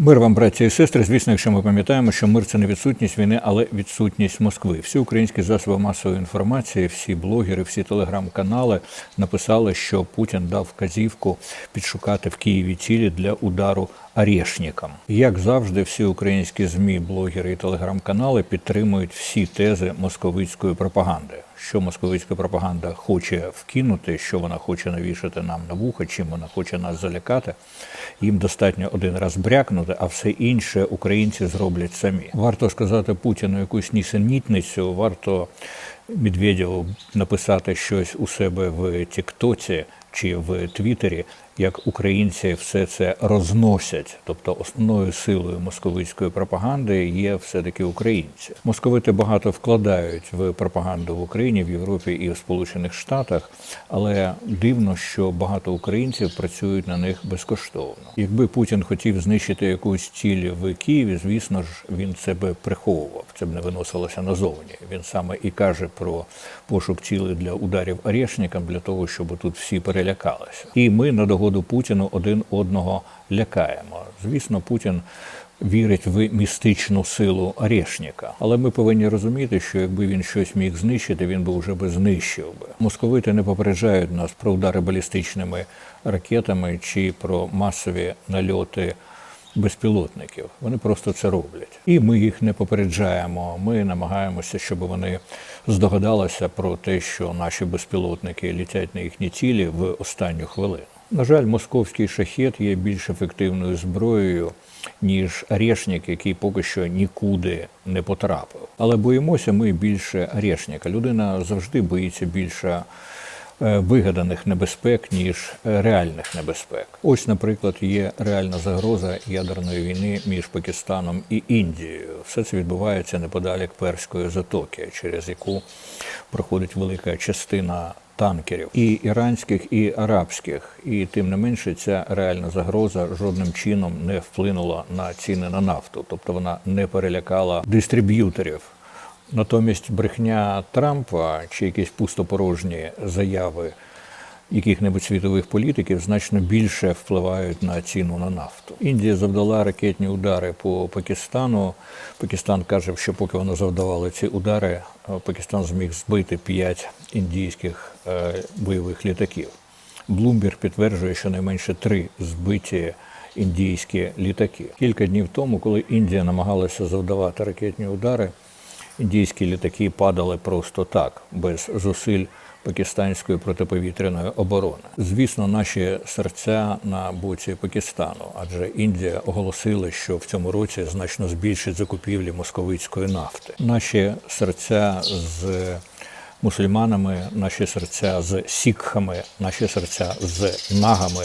Мир вам, браті і сестри. Звісно, якщо ми пам'ятаємо, що мир це не відсутність війни, але відсутність Москви. Всі українські засоби масової інформації, всі блогери, всі телеграм-канали написали, що Путін дав вказівку підшукати в Києві цілі для удару арешникам. Як завжди, всі українські змі, блогери і телеграм-канали підтримують всі тези московицької пропаганди. Що московська пропаганда хоче вкинути, що вона хоче навішати нам на вуха, чим вона хоче нас залякати. Їм достатньо один раз брякнути, а все інше українці зроблять самі. Варто сказати Путіну якусь нісенітницю, варто Медведєву написати щось у себе в Тіктоці чи в Твіттері, як українці все це розносять. Тобто основною силою московицької пропаганди є все-таки українці. Московити багато вкладають в пропаганду в Україні, в Європі і в Сполучених Штатах, але дивно, що багато українців працюють на них безкоштовно. Якби Путін хотів знищити якусь ціль в Києві, звісно ж, він це би приховував. Це б не виносилося назовні. Він саме і каже про пошук цілей для ударів арешникам, для того, щоб тут всі перелякалися. І ми на догоду Путіну один одного лякаємо. Звісно, Путін. Вірить в містичну силу арешника, але ми повинні розуміти, що якби він щось міг знищити, він би вже би знищив би. Московити не попереджають нас про удари балістичними ракетами чи про масові нальоти безпілотників. Вони просто це роблять, і ми їх не попереджаємо. Ми намагаємося, щоб вони здогадалися про те, що наші безпілотники літять на їхні цілі в останню хвилину. На жаль, московський шахет є більш ефективною зброєю, ніж Арешник, який поки що нікуди не потрапив. Але боїмося ми більше Арешника. Людина завжди боїться більше вигаданих небезпек, ніж е, реальних небезпек. Ось, наприклад, є реальна загроза ядерної війни між Пакистаном і Індією. Все це відбувається неподалік Перської затоки, через яку проходить велика частина танкерів і іранських, і арабських. І тим не менше, ця реальна загроза жодним чином не вплинула на ціни на нафту, тобто вона не перелякала дистриб'юторів. Натомість брехня Трампа чи якісь пустопорожні заяви яких-небудь світових політиків значно більше впливають на ціну на нафту. Індія завдала ракетні удари по Пакистану. Пакистан каже, що поки вони завдавали ці удари, Пакистан зміг збити п'ять індійських е, бойових літаків. Блумберг підтверджує, що найменше три збиті індійські літаки. Кілька днів тому, коли Індія намагалася завдавати ракетні удари, індійські літаки падали просто так, без зусиль пакистанської протиповітряної оборони. Звісно, наші серця на боці Пакистану, адже Індія оголосила, що в цьому році значно збільшить закупівлі московицької нафти. Наші серця з мусульманами, наші серця з сікхами, наші серця з нагами.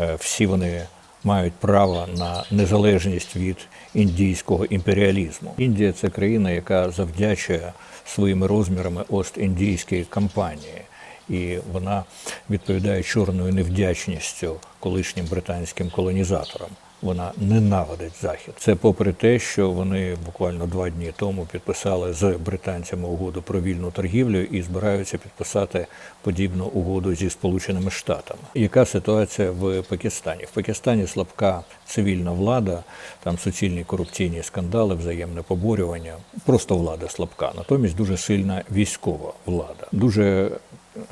Е, Всі вони мають право на незалежність від індійського імперіалізму. Індія це країна, яка завдячує своїми розмірами Ост-індійській кампанії. І вона відповідає чорною невдячністю колишнім британським колонізаторам. Вона ненавидить захід. Це попри те, що вони буквально два дні тому підписали з британцями угоду про вільну торгівлю і збираються підписати подібну угоду зі Сполученими Штатами. Яка ситуація в Пакистані? В Пакистані слабка цивільна влада, там суцільні корупційні скандали, взаємне поборювання. Просто влада слабка. Натомість дуже сильна військова влада. Дуже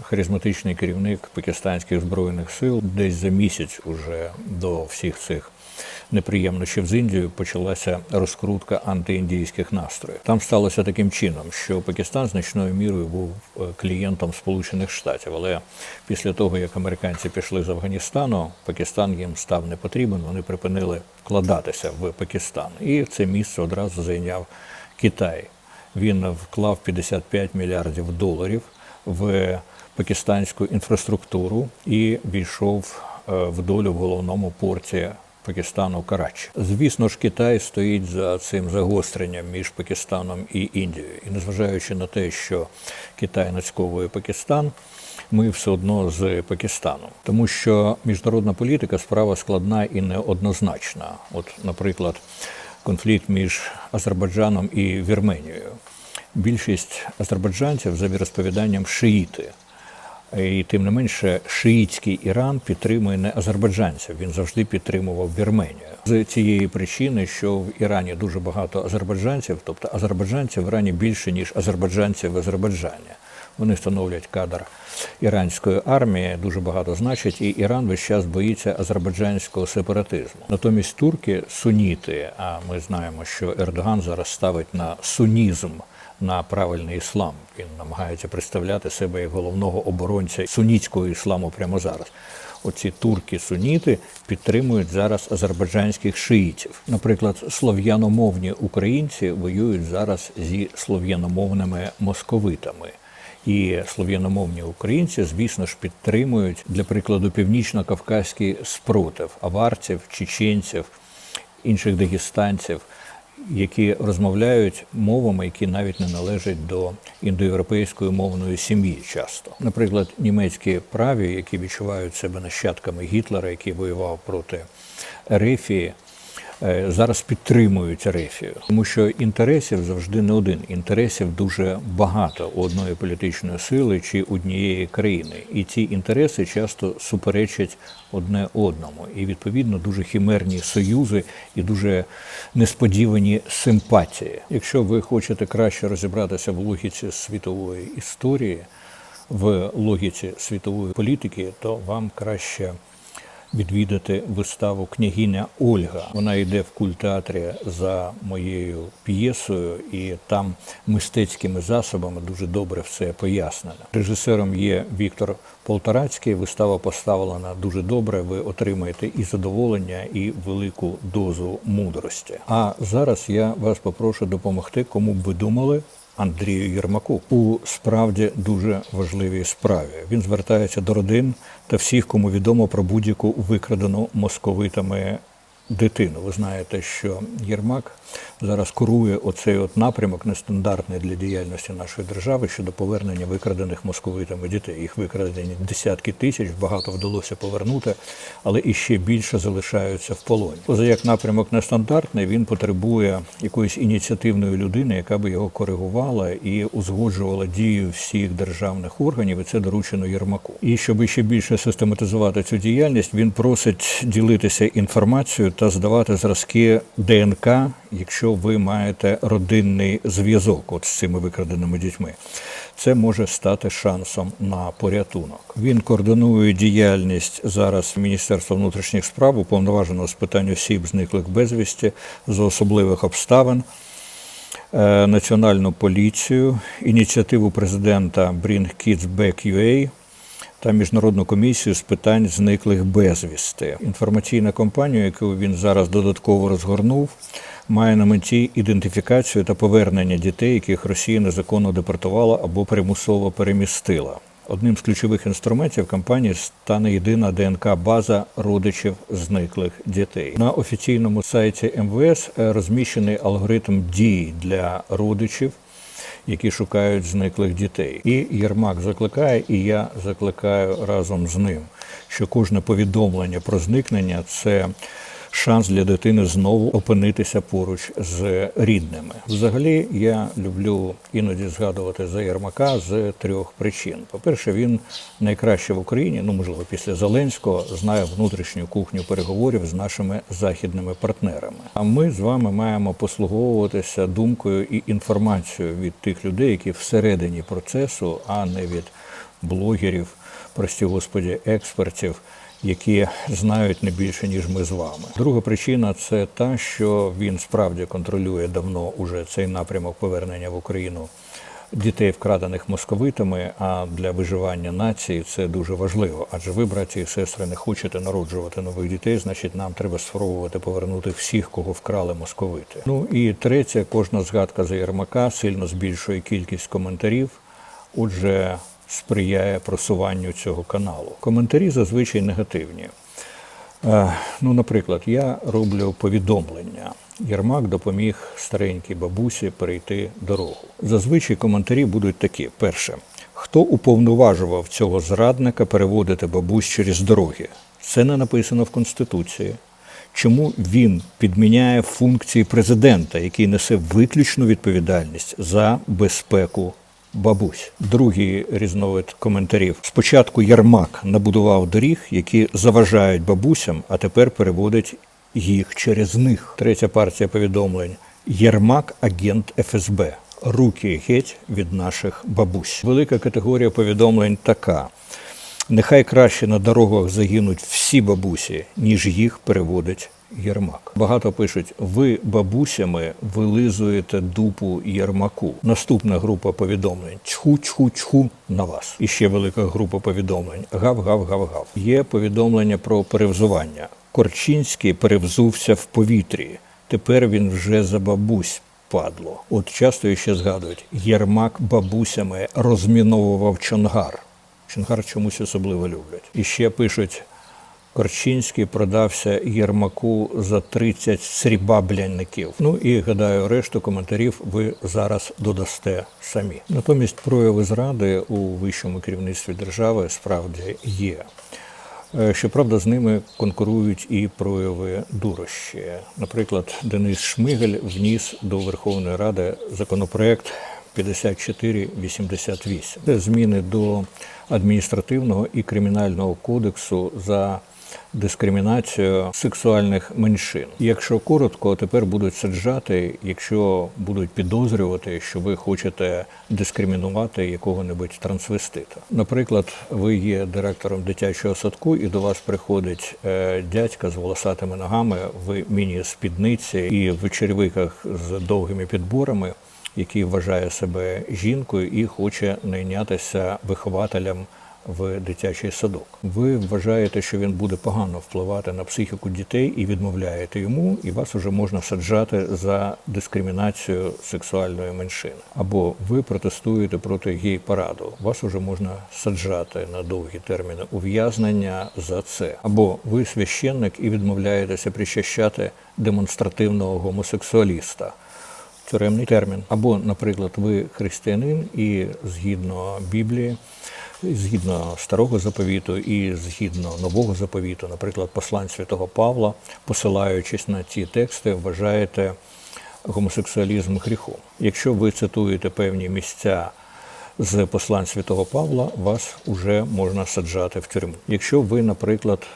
харизматичний керівник пакистанських збройних сил десь за місяць уже до всіх цих неприємнощів з Індією почалася розкрутка антиіндійських настроїв. Там сталося таким чином, що Пакистан значною мірою був е, клієнтом Сполучених Штатів, але після того як американці пішли з Афганістану, Пакистан їм став не потрібен. Вони припинили вкладатися в Пакистан, і це місце одразу зайняв Китай. Він вклав 55 мільярдів доларів в пакистанську інфраструктуру і війшов е, в долю в головному порті Пакистану Карачі. Звісно ж, Китай стоїть за цим загостренням між Пакистаном і Індією. І незважаючи на те, що Китай нацьковує Пакистан, ми все одно з Пакистаном, тому що міжнародна політика справа складна і неоднозначна. От, наприклад, конфлікт між Азербайджаном і Вірменією. Більшість азербайджанців за віросповіданням шиїти. І тим не менше, шиїтський Іран підтримує не азербайджанців. Він завжди підтримував Вірменію з цієї причини, що в Ірані дуже багато азербайджанців, тобто азербайджанців в Ірані більше ніж азербайджанців в Азербайджані. Вони становлять кадр іранської армії, дуже багато значить, і Іран весь час боїться азербайджанського сепаратизму. Натомість турки суніти. А ми знаємо, що Ердоган зараз ставить на сунізм. На правильний іслам він намагається представляти себе як головного оборонця сунітського ісламу прямо зараз. Оці турки-суніти підтримують зараз азербайджанських шиїтів. Наприклад, слов'яномовні українці воюють зараз зі слов'яномовними московитами. І слов'яномовні українці, звісно ж, підтримують для прикладу північно-кавказький спротив аварців, чеченців, інших дагестанців, які розмовляють мовами, які навіть не належать до індоєвропейської мовної сім'ї. Часто, наприклад, німецькі праві, які відчувають себе нащадками Гітлера, який воював проти Ерефії, зараз підтримують Ерефію, тому що інтересів завжди не один. Інтересів дуже багато у одної політичної сили чи однієї країни, і ці інтереси часто суперечать одне одному, і відповідно дуже хімерні союзи і дуже несподівані симпатії. Якщо ви хочете краще розібратися в логіці світової історії, в логіці світової політики, то вам краще відвідати виставу княгиня Ольга. Вона йде в культеатрі за моєю п'єсою, і там мистецькими засобами дуже добре все пояснено. Режисером є Віктор Полторацький. Вистава поставлена дуже добре. Ви отримаєте і задоволення, і велику дозу мудрості. А зараз я вас попрошу допомогти, кому б ви думали. Андрію Єрмаку у справді дуже важливій справі. Він звертається до родин та всіх, кому відомо про будь-яку викрадену московитами дитину. Ви знаєте, що Єрмак зараз курує оцей от напрямок нестандартний для діяльності нашої держави щодо повернення викрадених московитами дітей. Їх викрадені десятки тисяч, багато вдалося повернути, але іще більше залишаються в полоні. Поза як напрямок нестандартний, він потребує якоїсь ініціативної людини, яка би його коригувала і узгоджувала дію всіх державних органів. І це доручено Єрмаку. І щоб ще більше систематизувати цю діяльність, він просить ділитися інформацією та здавати зразки ДНК, якщо ви маєте родинний зв'язок от з цими викраденими дітьми. Це може стати шансом на порятунок. Він координує діяльність зараз Міністерства внутрішніх справ, уповноваженого з питань осіб, зниклих безвісті з особливих обставин. е, Національну поліцію, ініціативу президента Bring Kids Back UA та міжнародну комісію з питань зниклих безвісти. Інформаційна кампанія, яку він зараз додатково розгорнув, має на меті ідентифікацію та повернення дітей, яких Росія незаконно депортувала або примусово перемістила. Одним з ключових інструментів кампанії стане єдина ДНК-база родичів зниклих дітей. На офіційному сайті МВС е, розміщений алгоритм дій для родичів, які шукають зниклих дітей. І Єрмак закликає, і я закликаю разом з ним, що кожне повідомлення про зникнення це шанс для дитини знову опинитися поруч з рідними. Взагалі, я люблю іноді згадувати за Єрмака з трьох причин. По-перше, він найкраще в Україні, ну можливо, після Зеленського, знає внутрішню кухню переговорів з нашими західними партнерами. А ми з вами маємо послуговуватися думкою і інформацією від тих людей, які всередині процесу, а не від блогерів, прості господі, експертів які знають не більше ніж ми з вами. Друга причина це та, що він справді контролює давно уже цей напрямок повернення в Україну дітей, вкрадених московитами. А для виживання нації це дуже важливо. Адже ви, браті і сестри, не хочете народжувати нових дітей, значить, нам треба спробувати повернути всіх, кого вкрали московити. Ну і третє, кожна згадка за Єрмака сильно збільшує кількість коментарів. Отже, сприяє просуванню цього каналу. Коментарі зазвичай негативні. Е, Ну, наприклад, я роблю повідомлення. Єрмак допоміг старенькій бабусі перейти дорогу. Зазвичай коментарі будуть такі: перше, хто уповноважував цього зрадника переводити бабусь через дороги? Це не написано в Конституції. Чому він підміняє функції президента, який несе виключну відповідальність за безпеку бабусь. Другий різновид коментарів. Спочатку Ярмак набудував доріг, які заважають бабусям, а тепер переводить їх через них. Третя партія повідомлень. Єрмак агент ФСБ. Руки геть від наших бабусь. Велика категорія повідомлень така. Нехай краще на дорогах загинуть всі бабусі, ніж їх переводить Єрмак. Багато пишуть: ви бабусями вилизуєте дупу Єрмаку. Наступна група повідомлень: чху, чху, чху на вас. І ще велика група повідомлень: гав, гав, гав, гав. Є повідомлення про перевзування. Корчинський перевзувся в повітрі. Тепер він вже за бабусь. Падло. От часто ще згадують, Єрмак бабусями розміновував Чонгар. Чонгар чомусь особливо люблять. І ще пишуть: Корчинський продався Єрмаку за 30 срібаблянників. Ну і гадаю, решту коментарів ви зараз додасте самі. Натомість прояви зради у вищому керівництві держави справді є. Е, Щоправда, з ними конкурують і прояви дурощі. Наприклад, Денис Шмигель вніс до Верховної Ради законопроект 5488. Це зміни до адміністративного і кримінального кодексу за дискримінацію сексуальних меншин. Якщо коротко, тепер будуть саджати, якщо будуть підозрювати, що ви хочете дискримінувати якого-небудь трансвестита. Наприклад, ви є директором дитячого садку, і до вас приходить е, дядька з волосатими ногами в міні-спідниці і в черевиках з довгими підборами який вважає себе жінкою і хоче найнятися вихователем в дитячий садок. Ви вважаєте, що він буде погано впливати на психіку дітей і відмовляєте йому, і вас вже можна саджати за дискримінацію сексуальної меншини. Або ви протестуєте проти гей-параду. Вас вже можна саджати на довгі терміни ув'язнення за це. Або ви священник і відмовляєтеся причащати демонстративного гомосексуаліста тюремний термін. Або, наприклад, ви християнин і згідно Біблії, згідно старого заповіту і згідно нового заповіту, наприклад, послань святого Павла, посилаючись на ці тексти, вважаєте гомосексуалізм гріхом. Якщо ви цитуєте певні місця. З послань святого Павла вас вже можна саджати в тюрму. Якщо ви, наприклад,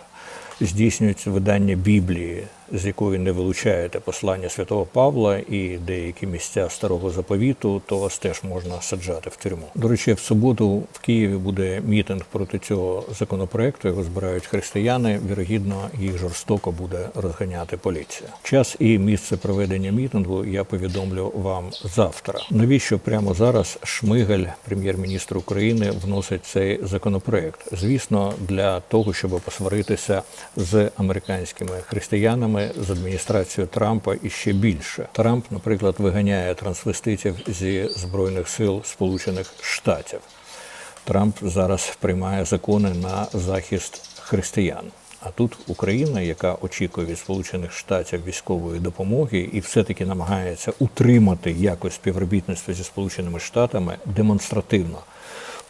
здійснюєте видання Біблії, з якої не вилучаєте послання святого Павла і деякі місця старого заповіту, то вас теж можна саджати в тюрму. До речі, в суботу в Києві буде мітинг проти цього законопроекту. Його збирають християни. Вірогідно, їх жорстоко буде розганяти поліція. Час і місце проведення мітингу я повідомлю вам завтра. Навіщо прямо зараз Шмигель, прем'єр-міністр України, вносить цей законопроект? Звісно, для того, щоб посваритися з американськими християнами з адміністрацією Трампа і ще більше. Трамп, наприклад, виганяє трансвеститів зі збройних сил Сполучених Штатів. Трамп зараз приймає закони на захист християн. А тут Україна, яка очікує від Сполучених Штатів військової допомоги і все-таки намагається утримати якось співробітництво зі Сполученими Штатами, демонстративно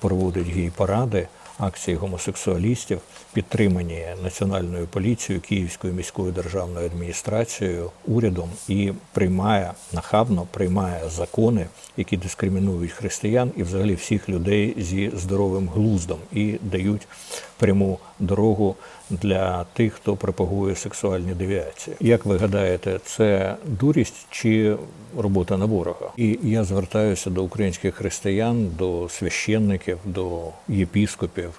проводить гей-паради, акції гомосексуалістів, підтримані національною поліцією, Київською міською державною адміністрацією, урядом і приймає нахабно приймає закони, які дискримінують християн і взагалі всіх людей зі здоровим глуздом і дають пряму дорогу для тих, хто пропагує сексуальні девіації. Як ви гадаєте, це дурість чи робота на ворога? І я звертаюся до українських християн, до священників, до єпіскопів.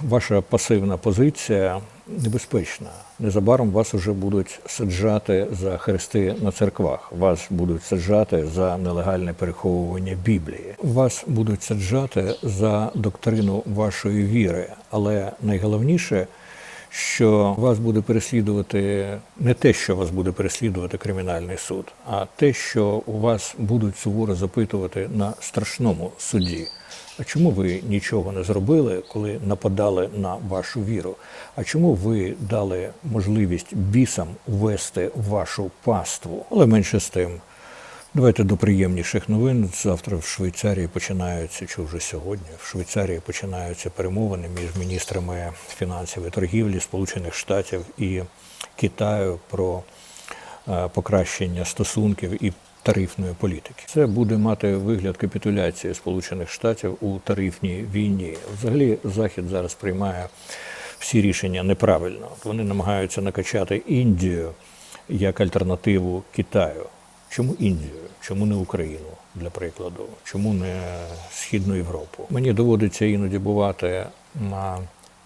Ваша пасивна позиція небезпечна. Незабаром вас вже будуть саджати за хрести на церквах. Вас будуть саджати за нелегальне переховування Біблії. Вас будуть саджати за доктрину вашої віри. Але найголовніше, що вас буде переслідувати не те, що вас буде переслідувати кримінальний суд, а те, що у вас будуть суворо запитувати на страшному суді. А чому ви нічого не зробили, коли нападали на вашу віру? А чому ви дали можливість бісам ввести вашу паству? Але менше з тим. Давайте до приємніших новин. Завтра в Швейцарії починаються, чи вже сьогодні в Швейцарії починаються перемовини між міністрами фінансів і торгівлі Сполучених Штатів і Китаю про е, покращення стосунків і тарифної політики. Це буде мати вигляд капітуляції Сполучених Штатів у тарифній війні. Взагалі, Захід зараз приймає всі рішення неправильно. Вони намагаються накачати Індію як альтернативу Китаю. Чому Індію? Чому не Україну, для прикладу? Чому не Східну Європу? Мені доводиться іноді бувати на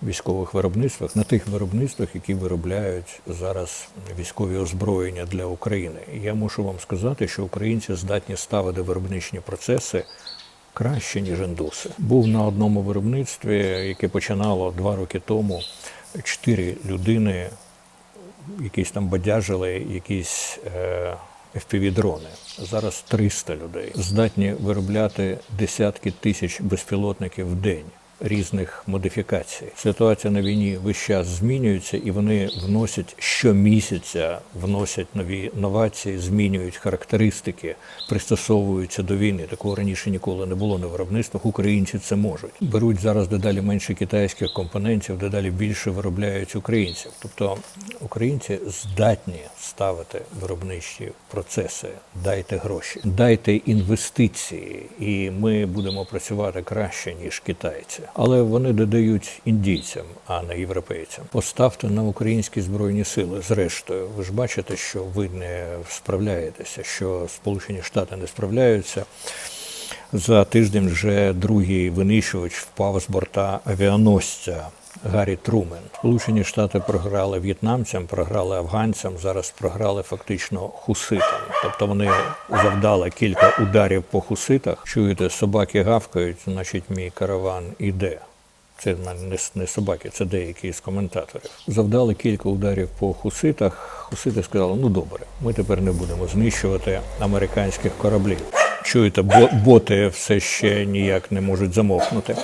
військових виробництвах, на тих виробництвах, які виробляють зараз військові озброєння для України. Я мушу вам сказати, що українці здатні ставити виробничні процеси краще, ніж індуси. Був на одному виробництві, яке починало два роки тому. Чотири людини якісь там бадяжили якісь е, FPV-дрони. Зараз 300 людей здатні виробляти десятки тисяч безпілотників в день. Різних модифікацій. Ситуація на війні весь час змінюється, і вони вносять щомісяця, вносять нові новації, змінюють характеристики, пристосовуються до війни. Такого раніше ніколи не було на виробництвах. Українці це можуть. Беруть зараз дедалі менше китайських компонентів, дедалі більше виробляють українців. Тобто українці здатні ставити виробничі процеси. Дайте гроші, дайте інвестиції, і ми будемо працювати краще ніж китайці. Але вони додають індійцям, а не європейцям. Поставте на українські збройні сили. Зрештою, ви ж бачите, що ви не справляєтеся, що Сполучені Штати не справляються. За тиждень вже другий винищувач впав з борта авіаносця Гаррі Трумен. Сполучені Штати програли в'єтнамцям, програли афганцям, зараз програли фактично хуситам. Тобто вони завдали кілька ударів по хуситах. Чуєте, собаки гавкають, значить мій караван іде. Це не, не собаки, це деякі з коментаторів. Завдали кілька ударів по хуситах. Хусити сказали: ну добре, ми тепер не будемо знищувати американських кораблів. Чуєте, бо, боти все ще ніяк не можуть замовкнути.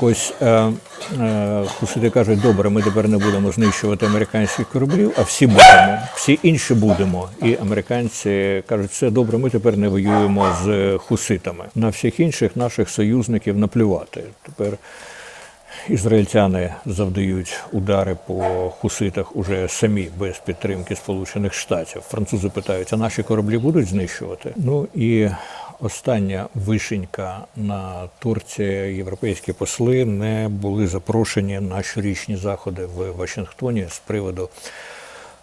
Ось е, е, хусити кажуть, добре, ми тепер не будемо знищувати американських кораблів, а всі будемо, всі інші будемо. І американці кажуть, все добре, ми тепер не воюємо з хуситами. На всіх інших наших союзників наплювати. Тепер Ізраїльтяни завдають удари по хуситах уже самі без підтримки Сполучених Штатів. Французи питають, а наші кораблі будуть знищувати? Ну і остання вишенька на торці європейські посли не були запрошені на щорічні заходи в Вашингтоні з приводу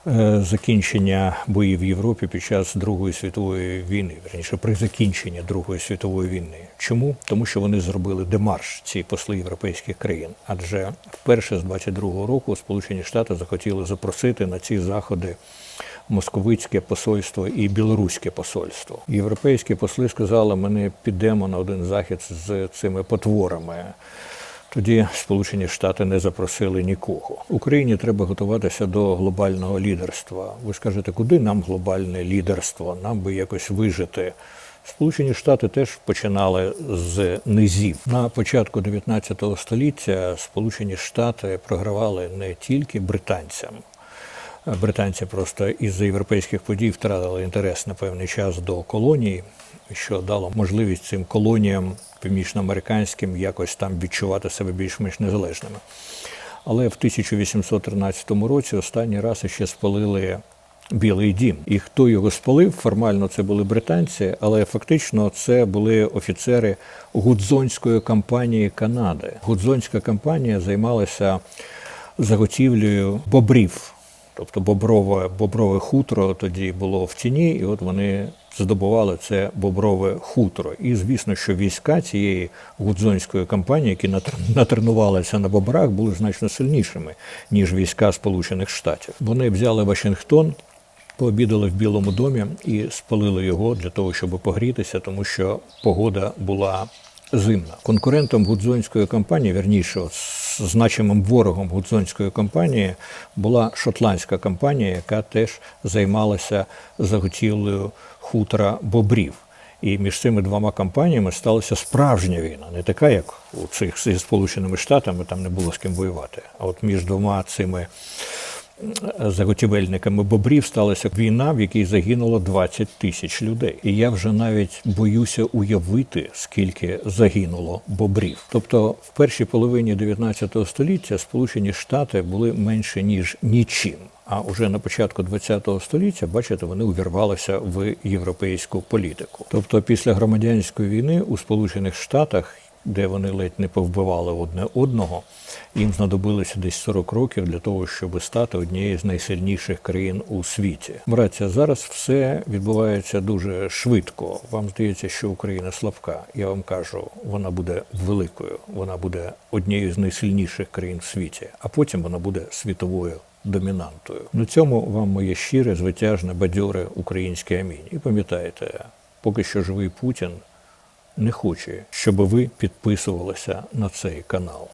е, закінчення боїв в Європі під час Другої світової війни, верніше при закінченні Другої світової війни. Чому? Тому що вони зробили демарш ці посли європейських країн. Адже вперше з 22-го року Сполучені Штати захотіли запросити на ці заходи московицьке посольство і білоруське посольство. Європейські посли сказали, ми не підемо на один захід з цими потворами. Тоді Сполучені Штати не запросили нікого. Україні треба готуватися до глобального лідерства. Ви скажете, куди нам глобальне лідерство? Нам би якось вижити. Сполучені Штати теж починали з низів. На початку 19 століття Сполучені Штати програвали не тільки британцям. Британці просто із-за європейських подій втратили інтерес на певний час до колонії, що дало можливість цим колоніям північноамериканським якось там відчувати себе більш-менш незалежними. Але в 1813 році останній раз ще спалили Білий дім. І хто його спалив? Формально це були британці, але фактично це були офіцери Гудзонської компанії Канади. Гудзонська компанія займалася заготівлею бобрів. Тобто боброве, боброве хутро тоді було в тіні, і от вони здобували це боброве хутро. І звісно, що війська цієї гудзонської компанії, які натр- натренувалися на бобрах, були значно сильнішими, ніж війська Сполучених Штатів. Вони взяли Вашингтон, пообідали в Білому домі і спалили його для того, щоб погрітися, тому що погода була зимна. Конкурентом гудзонської компанії, верніше, значимим ворогом гудзонської компанії, була шотландська компанія, яка теж займалася заготівлею хутора бобрів. І між цими двома компаніями сталася справжня війна, не така, як у цих зі Сполученими Штатами, там не було з ким воювати. А от між двома цими заготівельниками бобрів сталася війна, в якій загинуло 20 тисяч людей. І я вже навіть боюся уявити, скільки загинуло бобрів. Тобто, в першій половині 19 століття Сполучені Штати були менше ніж нічим. А уже на початку ХХ століття, бачите, вони увірвалися в європейську політику. Тобто, після громадянської війни у Сполучених Штатах, де вони ледь не повбивали одне одного, їм знадобилося десь 40 років для того, щоб стати однією з найсильніших країн у світі. Браття, зараз все відбувається дуже швидко. Вам здається, що Україна слабка. Я вам кажу, вона буде великою, вона буде однією з найсильніших країн в світі, а потім вона буде світовою домінантою. На цьому вам моє щире, звитяжне, бадьоре українське амінь. І пам'ятайте, поки що живий Путін не хоче, щоб ви підписувалися на цей канал.